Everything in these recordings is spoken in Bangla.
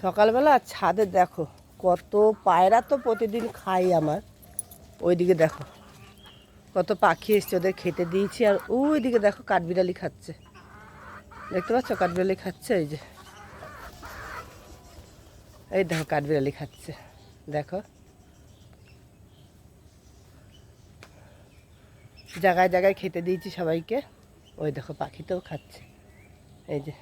সকালবেলা ছাদে দেখো, কত পায়রা তো প্রতিদিন খাই আমার। ওইদিকে দেখো, কত পাখি এসছে ওদের খেতে দিয়েছি, আর ওইদিকে দেখো কাঠবিড়ালি খাচ্ছে। দেখতে পাচ্ছ কাঠবিড়ালি খাচ্ছে? এই যে। এই দেখো কাঠবিড়ালি খাচ্ছে, দেখো। জায়গায় জায়গায় খেতে দিয়েছি সবাইকে, ওই দেখো পাখিতেও খাচ্ছে। এই যে।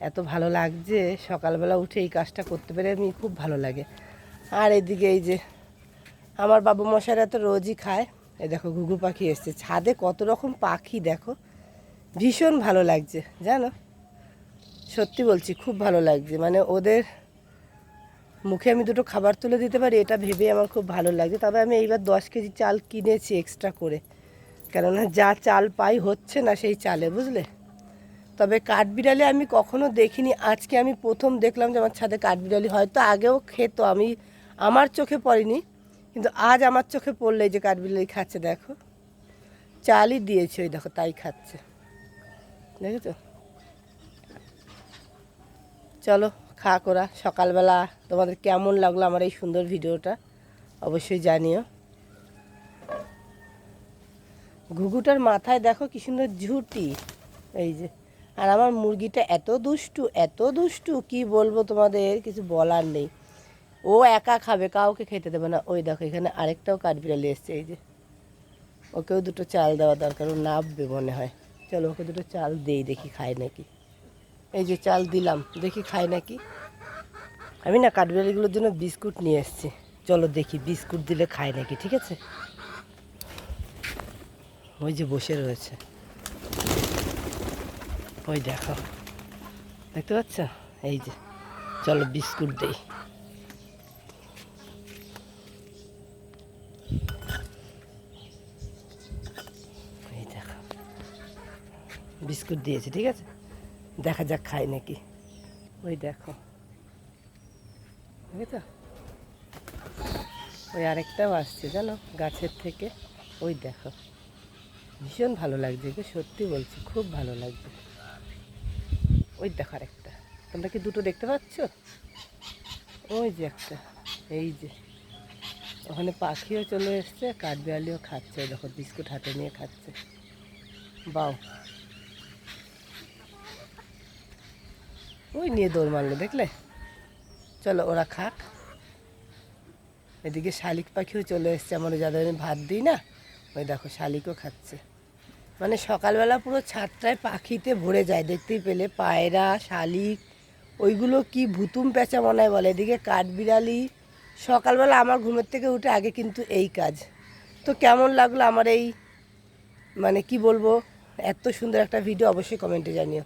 এত ভালো লাগছে, সকালবেলা উঠে এই কাজটা করতে পেরে আমি খুব ভালো লাগে। আর এদিকে এই যে আমার বাবু মশাইরা তো রোজই খায়। এই দেখো ঘুঘু পাখি এসছে। ছাদে কত রকম পাখি দেখো, ভীষণ ভালো লাগছে, জানো? সত্যি বলছি, খুব ভালো লাগছে। মানে ওদের মুখে আমি দুটো খাবার তুলে দিতে পারি, এটা ভেবে আমার খুব ভালো লাগছে। তবে আমি এইবার দশ কেজি চাল কিনেছি এক্সট্রা করে। কেননা যা চাল পাই হচ্ছে না সেই চালে, বুঝলে? তবে কাঠবিড়ালি আমি কখনো দেখিনি। আজকে আমি প্রথম দেখলাম যে আমার ছাদে কাঠবিড়ালি হয়তো আগেও খেত, আমি, আমার চোখে পড়েনি। কিন্তু আজ আমার চোখে পড়লে যে কাঠবিড়ালি খাচ্ছে, দেখো। চালই দিয়েছে ওই দেখো, তাই খাচ্ছে। দেখেছ? চলো, খা করা। সকালবেলা তোমাদের কেমন লাগল আমার এই সুন্দর ভিডিওটা? অবশ্যই জানিও। ঘুঘুটার মাথায় দেখো কি সুন্দর ঝুটি। এই যে। আর আমার মুরগিটা এত দুষ্টু এত দুষ্টু, কি বলব তোমাদের? কিছু বলার নেই। ও একা খাবে, কাউকে খেতে দেবে না। ওই দেখো, এখানে আরেকটাও কাঠবিড়ালি এসছে, এই যে। ওকেও দুটো চাল দেওয়া দরকার, ও নাববে মনে হয়। চলো, ওকে দুটো চাল দেই, দেখি খায় নাকি। এই যে চাল দিলাম, দেখি খায় নাকি। আমি না কাঠবিড়ালিগুলোর জন্য বিস্কুট নিয়ে এসেছি। চলো দেখি, বিস্কুট দিলে খায় নাকি, ঠিক আছে? ওই যে বসে রয়েছে। ওই দেখো। দেখতে পাচ্ছ? এই যে, চলো বিস্কুট দেই। বিস্কুট দিয়েছে, ঠিক আছে? দেখা যাক খায় নাকি। ওই দেখো। বুঝেছ ওই আরেকটাও আসছে, জানো? গাছের থেকে। ওই দেখো। ভীষণ ভালো লাগছে সত্যি বলছি, খুব ভালো লাগছে। ওই দেখো আরেকটা। তোমরা কি দুটো দেখতে পাচ্ছ? ওই যে একটা, এই যে। ওখানে পাখিও চলে এসছে, কাঠবিড়ালিও খাচ্ছে দেখো বিস্কুট হাতে নিয়ে খাচ্ছে। বাও ওই নিয়ে দৌড় মারলো, দেখলে? চলো ওরা খাক। এদিকে শালিক পাখিও চলে এসছে, আমার যাদের ভাত দিই না, ওই দেখো শালিকও খাচ্ছে। মানে সকালবেলা পুরো ছাদটায় পাখিতে ভরে যায়, দেখতেই পেলে। পায়রা, শালিক, ওইগুলো কি ভুতুম পেঁচা মনে বলে। এদিকে কাঠবিড়ালি, সকালবেলা আমার ঘুমের থেকে উঠে আগে কিন্তু এই কাজ। তো কেমন লাগল আমার এই মানে কি বলব, এত সুন্দর একটা ভিডিও অবশ্যই কমেন্টে জানিও।